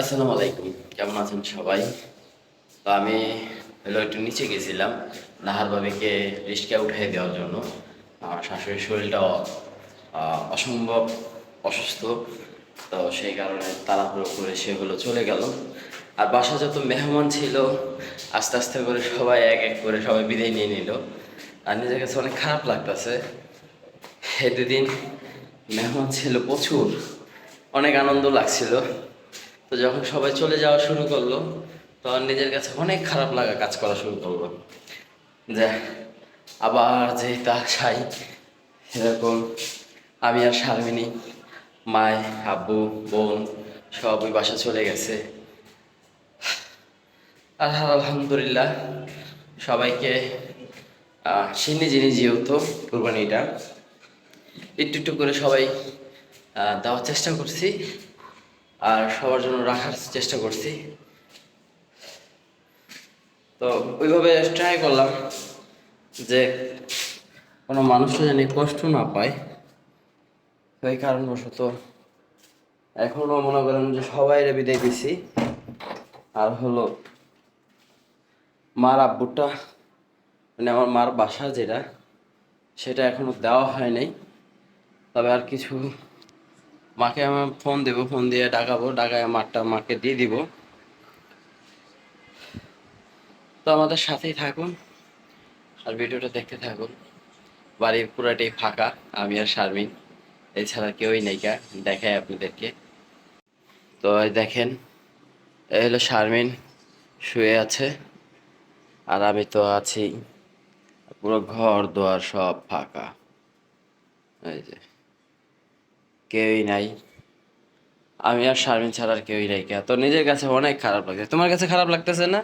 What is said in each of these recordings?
আসসালামু আলাইকুম, কেমন আছেন সবাই? তো আমি হলো একটু নিচে গেছিলাম, নাহার বাবিকে রিস্কা উঠিয়ে দেওয়ার জন্য। আমার শাশুড়ির শরীরটা অসম্ভব অসুস্থ। তো সেই কারণে তাড়াহুড়ো করে সে হলো চলে গেল। আর বাসা যত মেহমান ছিল, আস্তে আস্তে করে সবাই এক এক করে সবাই বিদায় নিয়ে নিল। আর নিজের কাছে অনেক খারাপ লাগতেছে। এই দুদিন মেহমান ছিল প্রচুর, অনেক আনন্দ লাগছিল। তো যখন সবাই চলে যাওয়া শুরু করল, তখন নিজের কাছে অনেক খারাপ লাগা কাজ করা শুরু করল। যে, আবার যে তা ছাই এরকম আমি আর শারমিনী মায় আব্বু, বোন সব ওই বাসা চলে গেছে। আর আলহামদুলিল্লাহ, সবাইকে সে নিজে নিজে হতো কুরবানিটা। একটু একটু করে সবাই দেওয়ার চেষ্টা করছি। আর সবার জন্য রাখার চেষ্টা করছি। তো ওইভাবে ট্রাই করলাম যে কোনো মানুষও জানি কষ্ট না পায় তো কারণবশত এখনও মনে করেন যে সবাই বিদায় দিছি। আর হলো মার আব্বুটা মানে আমার মার বাসা যেটা, সেটা এখনও দেওয়া হয় নাই। তবে আর কিছু মাকে আমি ফোন দেবো ফোন দিয়ে ডাকাবো, ডাকায় মাঠটা মাকে দিয়ে দিব। তো আমাদের সাথেই থাকুন আর ভিডিওটা দেখতে থাকুন। বাড়ি পুরাটাই ফাঁকা, আমি আর শারমিন। এছাড়া কেউই নেই কা দেখাই আপনাদেরকে। তো দেখেন, এই হলো শারমিন, শুয়ে আছে। আর আমি তো আছি, পুরো ঘর দোয়ার সব ফাঁকা। এই যে। কেউই নাই। আমি আর শারমিন ছাড়া আর কেউই নাই তো নিজের কাছে অনেক খারাপ লাগছে তোমার কাছে খারাপ লাগতেছে না?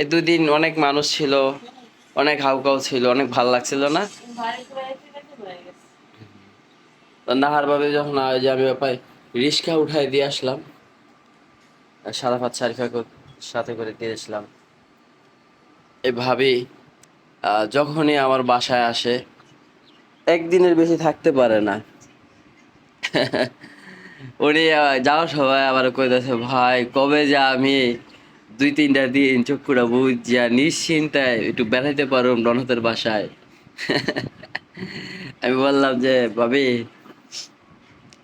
এই দুই দিন অনেক মানুষ ছিল, অনেক হাউকাউ ছিল, অনেক ভালো লাগছিল না? নাহার ভাবে যখন যে আমি ব্যাপারে রিক্সা উঠাই দিয়ে আসলাম, আর সারাফাত শারিফা সাথে করে দিয়ে আসলাম। এই ভাবি যখনই আমার বাসায় আসে, একদিনের বেশি থাকতে পারে না। উনি যাওয়ার সময় আবার কইতেছে, ভাই, কবে যে আমি দুই তিনটা দিন চক্ষুরা বুঝিয়া নিশ্চিন্তায় একটু বেড়াইতে পারুম রনতের বাসায়। আমি বললাম যে, ভাবি,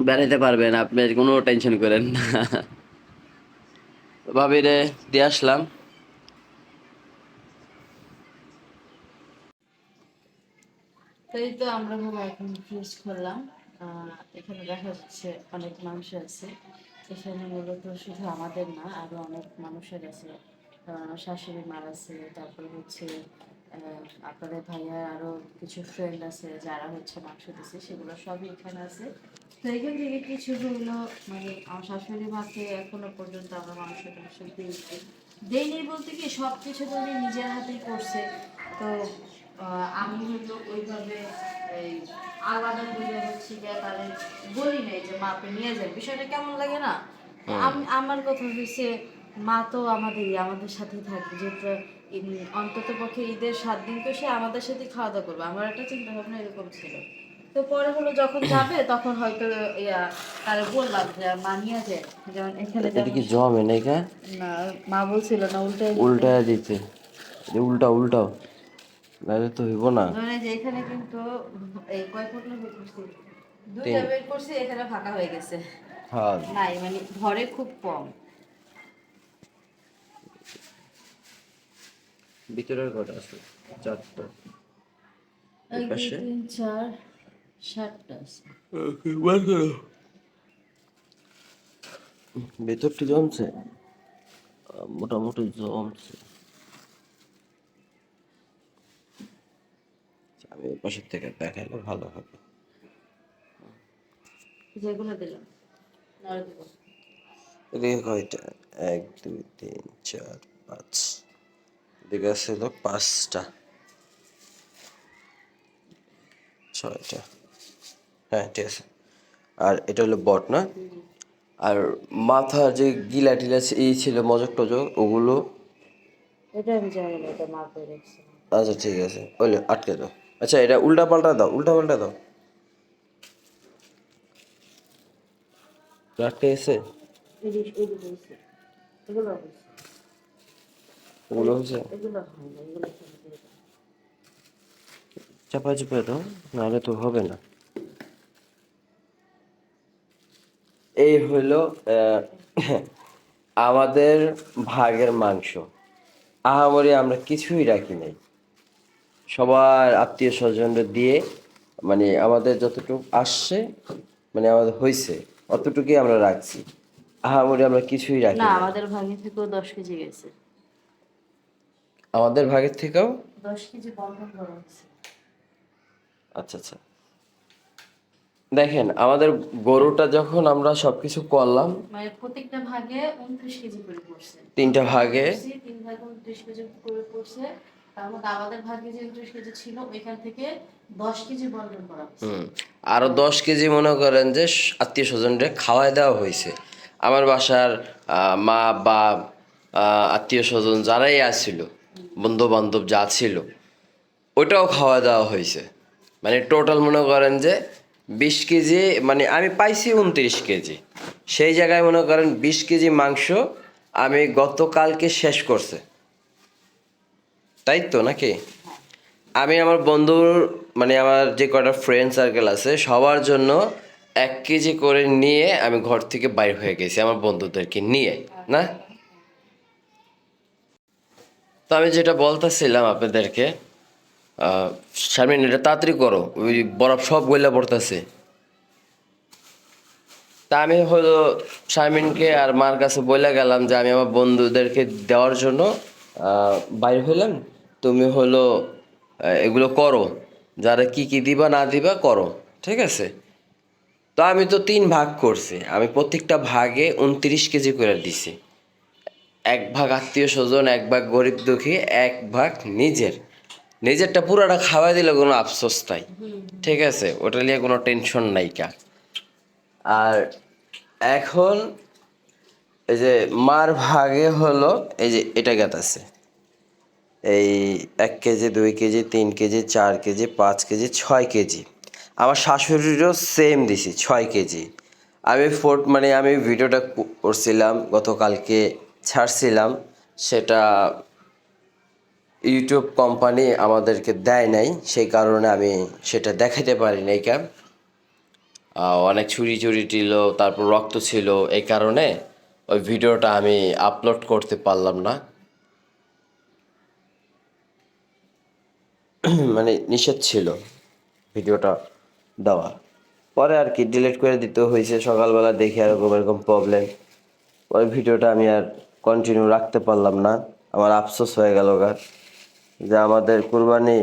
বেড়াইতে পারবেন, আপনি কোনো টেনশন করেন না। ভাবি রে, দিয়ে আসলাম। তো এই তো আমরা এখন ফ্রিজ করলাম। এখানে দেখা যাচ্ছে অনেক মানুষ আছে। এখানে মূলত শুধু আমাদের না, আরও অনেক মানুষের আছে। শাশুড়ি মার আছে, তারপরে হচ্ছে আপনাদের ভাইয়ার আরও কিছু ফ্রেন্ড আছে যারা হচ্ছে মাংস দিচ্ছে সেগুলো সবই এখানে আছে। তো এখান থেকে কিছু হলো মানে আমার শাশুড়ি মাকে এখনও পর্যন্ত আমরা মাংস টাংস দিয়েছি দেয়নি বলতে কি সব কিছু তো নিজের হাতেই করছে। তো আমি হলো ওইভাবে এই আলাদা করে হচ্ছে গিয়ে তাদের বলি নাই যে মাপে নিয়ে যায় বিষয়টা কেমন লাগে না? আমি আমার কথা হচ্ছে মা তো আমাদেরই আমাদের সাথেই থাকবে। যেহেতু অন্তত পক্ষে ঈদের সাত দিন তো সে আমাদের সাথে খাওয়া দাওয়া করবে। আমার একটা চিন্তা ভাবনা এরকম ছিল। তো পরে হলো যখন যাবে তখন হয়তো ইয়া তারে বললাম যে মা নিয়ে যায় যেমন এখানে এটা কি জমে নাই না মা বলছিল না উল্টে উল্টা দিতে। উল্টা উল্টাও। নাহলে তো হইব না। ধরে যে এখানে কিন্তু এই কয় ফুট না বের করছি। দুইটা বের করছি এখানে ফাঁকা হয়ে গেছে। হ্যাঁ। নাই মানে ঘরে খুব কম। ভিতরের কটা আছে চারটা। পাশে? তিন চার সাতটা আছে। বার করো। ভেতরটি জমছে? মোটামুটি জমছে। আমি পাশের থেকে দেখাইলে ভালো হবে। যেগুলো দিলাম আর এদিকে কয়টা এক দুই তিন চার পাঁচ। এদিকে ছিল পাঁচটা। ছয়টা। হ্যাঁ ঠিক আছে। আর এটা হলো বট না? আর মাথার যে গিলা টিলা এই ছিল মজক টজক ওগুলো? এটা আমি জানি না এটা মা করে আচ্ছা ঠিক আছে। ওইলে আটকে দাও। আচ্ছা এটা উল্টা পাল্টা দাও উল্টা পাল্টা দাও। দিয়ে দাও। চাপা চাপা দাও নাহলে তো হবে না। এই আহ, আমাদের ভাগের মাংস। আহামরি আমরা কিছুই রাখি নাই। সবার আত্মীয় স্বজনরা দিয়ে মানে আমাদের যতটুকু আসছে মানে আমাদের হয়েছে অতটুকুই আমরা রাখছি। আহামরি আমরা কিছুই রাখি না আমাদের ভাগে থেকেও দশ কেজি গেছে। আমাদের ভাগের থেকেও? দশ কেজি বন্ধন করা হয়েছে। আচ্ছা আচ্ছা। দেখেন আমাদের গরুটা যখন আমরা সবকিছু করলাম মানে প্রত্যেকটা ভাগে উনত্রিশ কেজি করে পড়ছে। তিনটা ভাগে? তিন ভাগে উনত্রিশ কেজি করে পড়ছে। তার মধ্যে আমাদের ভাগে যে কেজি ছিল, ওইখান থেকে দশ কেজি করা দশ কেজি মনে করেন যে আত্মীয় স্বজনরে খাওয়াই দেওয়া হয়েছে। আমার বাসার মা, বা আত্মীয় স্বজন যারাই আসছিল বন্ধু বান্ধব যা ছিল ওটাও খাওয়া দাওয়া হয়েছে। মানে টোটাল মনে করেন যে বিশ কেজি মানে আমি পাইছি উনত্রিশ কেজি। সেই জায়গায় মনে করেন বিশ কেজি মাংস আমি গতকালকে শেষ করছে। তাই তো নাকি? আমি আমার বন্ধুর মানে আমার যে কটা ফ্রেন্ড সার্কেল আছে, সবার জন্য এক কেজি করে নিয়ে আমি ঘর থেকে বাইর হয়ে গেছি, আমার বন্ধুদেরকে নিয়ে, না? তো আমি যেটা বলতেছিলাম আপনাদেরকে শারমিন এটা তাড়াতাড়ি করো, ওই বরফ সব গইলা পড়তেছে। তা আমি হলো শারমিনকে আর মার কাছে বলে গেলাম যে আমি আমার বন্ধুদেরকে দেওয়ার জন্য বাইর হইলাম। তুমি হলো এগুলো করো। যারা কি কি দিবা না দিবা করো, ঠিক আছে? তো আমি তো তিন ভাগ করছি। আমি প্রত্যেকটা ভাগে উনত্রিশ কেজি করে দিছি। এক ভাগ আত্মীয় স্বজন, এক ভাগ গরিব দুঃখী, এক ভাগ নিজের। নিজেরটা পুরোটা খাওয়াই দিলে কোনো আফসোস নাই, ঠিক আছে? ওটা নিয়ে কোনো টেনশন নাই কা। আর এখন এই যে মার ভাগে হলো, এই যে এটা গেত আছে। এই এক কেজি, দুই কেজি, তিন কেজি, চার কেজি, পাঁচ কেজি, ছয় কেজি। আমার শাশুড়িরও সেম দিছি, ছয় কেজি। আমি ফোর্ট মানে আমি ভিডিওটা করছিলাম, গতকালকে ছাড়ছিলাম। সেটা ইউটিউব কোম্পানি আমাদেরকে দেয় নাই, সেই কারণে আমি সেটা দেখাতে পারি নাই কেন। অনেক ছুরি চুরি ছিল, তারপর রক্ত ছিল, এই কারণে ওই ভিডিওটা আমি আপলোড করতে পারলাম না। মানে নিষেধ ছিল ভিডিওটা দেওয়া পরে আর কি ডিলিট করে দিতে হয়েছে। সকালবেলা দেখে আর এরকম এরকম প্রবলেম পরে ভিডিওটা আমি আর কন্টিনিউ রাখতে পারলাম না। আমার আফসোস হয়ে গেল গা। যে আমাদের কুরবানি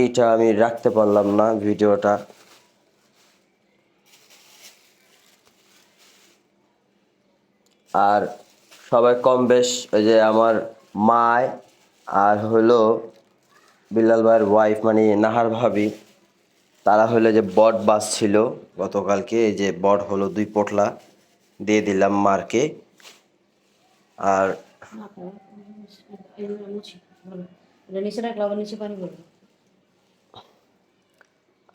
এইটা আমি রাখতে পারলাম না ভিডিওটা। আর সবাই কম বেশ ওই যে আমার মায় আর হলো বিল্লাল ভাইয়ের ওয়াইফ মানে নাহার ভাবি, তারা হলো যে বট বাস ছিল গতকালকে, এই যে বট হলো দুই পোটলা, দিয়ে দিলাম মারকে। আর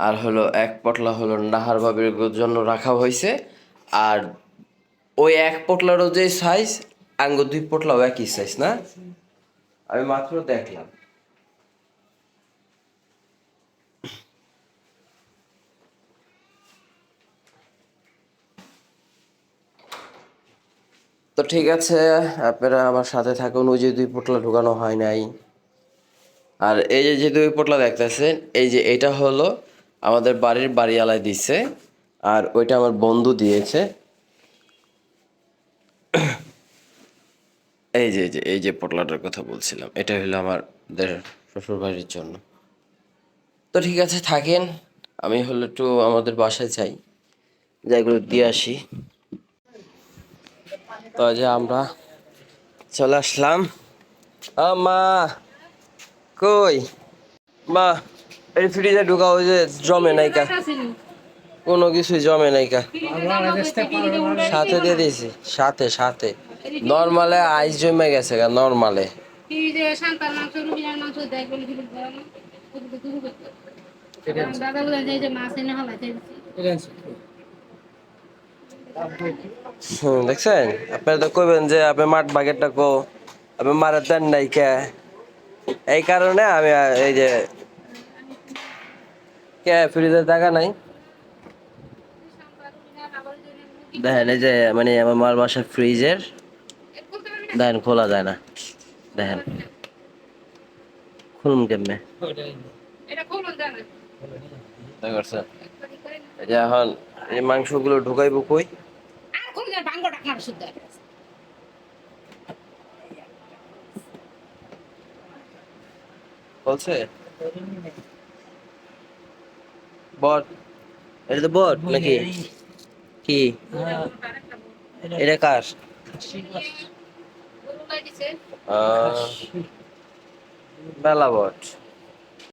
আর হলো এক পটলা হলো নাহার ভাবির জন্য রাখা হয়েছে। আর ওই এক পটলারও যে সাইজ আঙ্গ দুই পটলাও একই সাইজ না? আমি মাত্র দেখলাম। তো ঠিক আছে, আপনারা আমার সাথে থাকুন। ওই যে দুই পটলা ঢুকানো হয় নাই। আর এই যে যে দুই পোটলা দেখতেছেন, এই যে এটা হলো আমাদের বাড়ির বাড়িওয়ালায় দিছে, আর ওইটা আমার বন্ধু দিয়েছে। এই যে যে, এই যে পোটলাটার কথা বলছিলাম এটা হলো আমাদের শ্বশুর বাড়ির জন্য। তো ঠিক আছে, থাকেন। আমি হলো একটু আমাদের বাসায় যাই। যাইগুলো দিয়ে আসি। তো যে আমরা চলে আসলাম। মা। কই? মা, এই ফ্রিজে ঢুকা যে জমে নাই কা কোনো কিছুই জমে নাই কা সাথে দিয়ে দিয়েছি। সাথে সাথে। নর্মালে আইস জমে গেছে গা, নর্মালে। মাংস রুবিনার মাংস দেয় বলে দিল দাদা বলে যে মাছ এনে হলাইতে হুম, দেখছেন? আপনারা তো কইবেন যে আপনি মাঠ বাগেরটা কো আপনি মারা দেন নাই কে? এই কারণে আমি এই যে কে ফ্রিজের টাকা নাই? দেখেন এই যে মানে আমার মার বাসার ফ্রিজের দেখেন খোলা যায় না। দেখেন খুলুন কেমনে? এখন এই মাংসগুলো ঢুকাইবো কই? ভাঙ্গো ডাকনার শুদ্ধ বলছে? বট এটা তো বট নাকি? কি? এটা কার? আহ, বেলা বট।